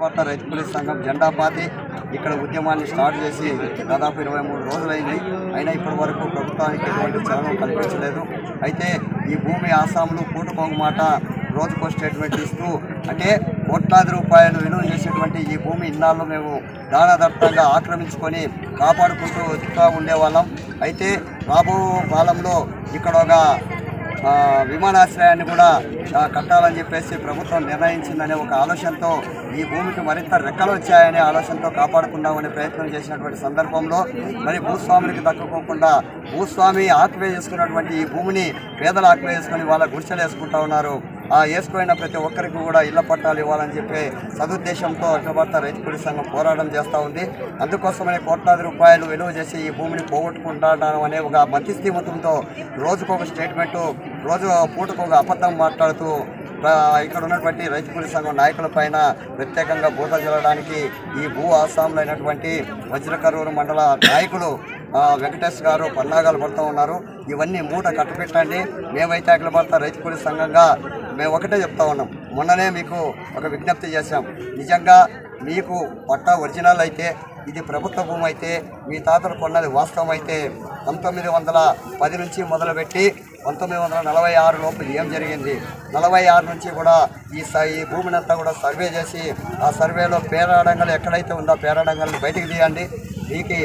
వార్త రైతు పోలీస్ సంఘం జెండా పాతి ఇక్కడ ఉద్యమాన్ని స్టార్ట్ చేసి దాదాపు ఇరవై మూడు రోజులైంది అయినా ఇప్పటి వరకు ప్రభుత్వానికి ఎటువంటి చలనం కల్పించలేదు. అయితే ఈ భూమి ఆసాములు పూటపోగు మాట రోజుకో స్టేట్మెంట్ ఇస్తూ అంటే కోట్లాది రూపాయలు విలువ చేసేటువంటి ఈ భూమి ఇన్నాళ్ళు మేము దానదత్తంగా ఆక్రమించుకొని కాపాడుకుంటూ ఉండేవాళ్ళం. అయితే రాబో కాలంలో ఇక్కడ ఒక విమానాశ్రయాన్ని కూడా కట్టాలని చెప్పేసి ప్రభుత్వం నిర్ణయించిందనే ఒక ఆలోచనతో ఈ భూమికి మరింత రెక్కలు వచ్చాయనే ఆలోచనతో కాపాడుకుందామనే ప్రయత్నం చేసినటువంటి సందర్భంలో మరి భూస్వాములకు దక్కుకోకుండా భూస్వామి ఆక్యుపై చేసుకున్నటువంటి ఈ భూమిని పేదలు ఆక్యుపై చేసుకుని వాళ్ళ గుడిసెలు వేసుకుంటా ఉన్నారు. ఆ వేసుకున్న ప్రతి ఒక్కరికి కూడా ఇళ్ళ పట్టాలు ఇవ్వాలని చెప్పి సదుద్దేశంతో అఖిలభారత రైతు కూలీ సంఘం పోరాటం చేస్తూ ఉంది. అందుకోసమనే కోట్లాది రూపాయలు విలువ చేసి ఈ భూమిని పోగొట్టుకుంటాను అనే ఒక మధ్యస్థిమతంతో రోజుకు ఒక స్టేట్మెంటు రోజు పూటకు ఒక అబద్ధం మాట్లాడుతూ ఇక్కడ ఉన్నటువంటి రైతు కూలీ సంఘం నాయకుల పైన ప్రత్యేకంగా బూత జల్లడానికి ఈ భూ ఆసాంలో అయినటువంటి వజ్రకరూరు మండల నాయకులు వెంకటేష్ గారు పన్నాగాలు పడుతూ ఉన్నారు. ఇవన్నీ మూట కట్టుపెట్టండి మేమైతే అఖిల భారత రైతు కూలీ సంఘంగా మేము ఒకటే చెప్తా ఉన్నాం. మొన్ననే మీకు ఒక విజ్ఞప్తి చేశాం. నిజంగా మీకు పట్టా ఒరిజినల్ అయితే ఇది ప్రభుత్వ భూమి అయితే మీ తాతలు కొన్నది వాస్తవం అయితే పంతొమ్మిది వందల పది నుంచి మొదలుపెట్టి పంతొమ్మిది వందల నలభై ఆరు లోపు ఏం జరిగింది? నలభై ఆరు నుంచి కూడా ఈ స ఈ భూమిని అంతా కూడా సర్వే చేసి ఆ సర్వేలో పేరాడంగలు ఎక్కడైతే ఉందో ఆ పేరాడంగల్ని బయటికి తీయండి. మీకు